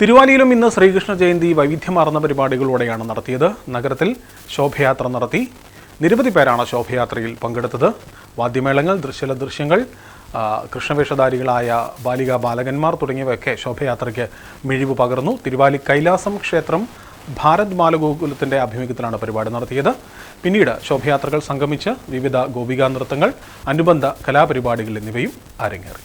തിരുവാലിയിലും ഇന്ന് ശ്രീകൃഷ്ണ ജയന്തി വൈവിധ്യമാർന്ന പരിപാടികളോടെയാണ് നടത്തിയത്. നഗരത്തിൽ ശോഭയാത്ര നടത്തി. നിരവധി പേരാണ് ശോഭയാത്രയിൽ പങ്കെടുത്തത്. വാദ്യമേളങ്ങൾ ദൃശ്യല ദൃശ്യങ്ങൾ കൃഷ്ണവേഷധാരികളായ ബാലിക ബാലകന്മാർ തുടങ്ങിയവയൊക്കെ ശോഭയാത്രയ്ക്ക് മിഴിവ് പകർന്നു. തിരുവാലി കൈലാസം ക്ഷേത്രം ഭാരത് ബാലഗോകുലത്തിന്റെ ആഭിമുഖ്യത്തിലാണ് പരിപാടി നടത്തിയത്. പിന്നീട് ശോഭയാത്രകൾ സംഗമിച്ച് വിവിധ ഗോപികാ നൃത്തങ്ങൾ അനുബന്ധ കലാപരിപാടികൾ എന്നിവയും അരങ്ങേറി.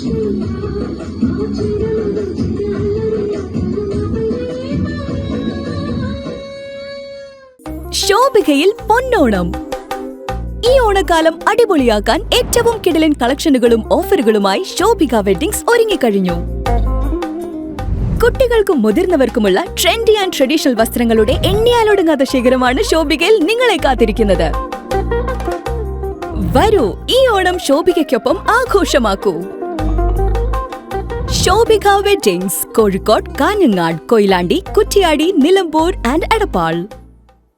ശോഭികയിൽ പൊന്നോണം. ഈ ഓണക്കാലം അടിപൊളിയാക്കാൻ ഏറ്റവും കിടിലൻ കളക്ഷനുകളും ഓഫറുകളുമായി ശോഭിക വെഡിങ്സ് ഒരുങ്ങിക്കഴിഞ്ഞു. കുട്ടികൾക്കും മുതിർന്നവർക്കുമുള്ള ട്രെൻഡി ആൻഡ് ട്രഡീഷണൽ വസ്ത്രങ്ങളുടെ എണ്ണിയാലൊടുങ്ങാത്ത ശേഖരമാണ് ശോഭികയിൽ നിങ്ങളെ കാത്തിരിക്കുന്നത്. വരൂ ഈ ഓണം ശോഭികയ്ക്കൊപ്പം ആഘോഷമാക്കൂ. Shobhika weddings Kozhikode Kanhangad Koyilandy Kuttiady Nilambur and Edappal.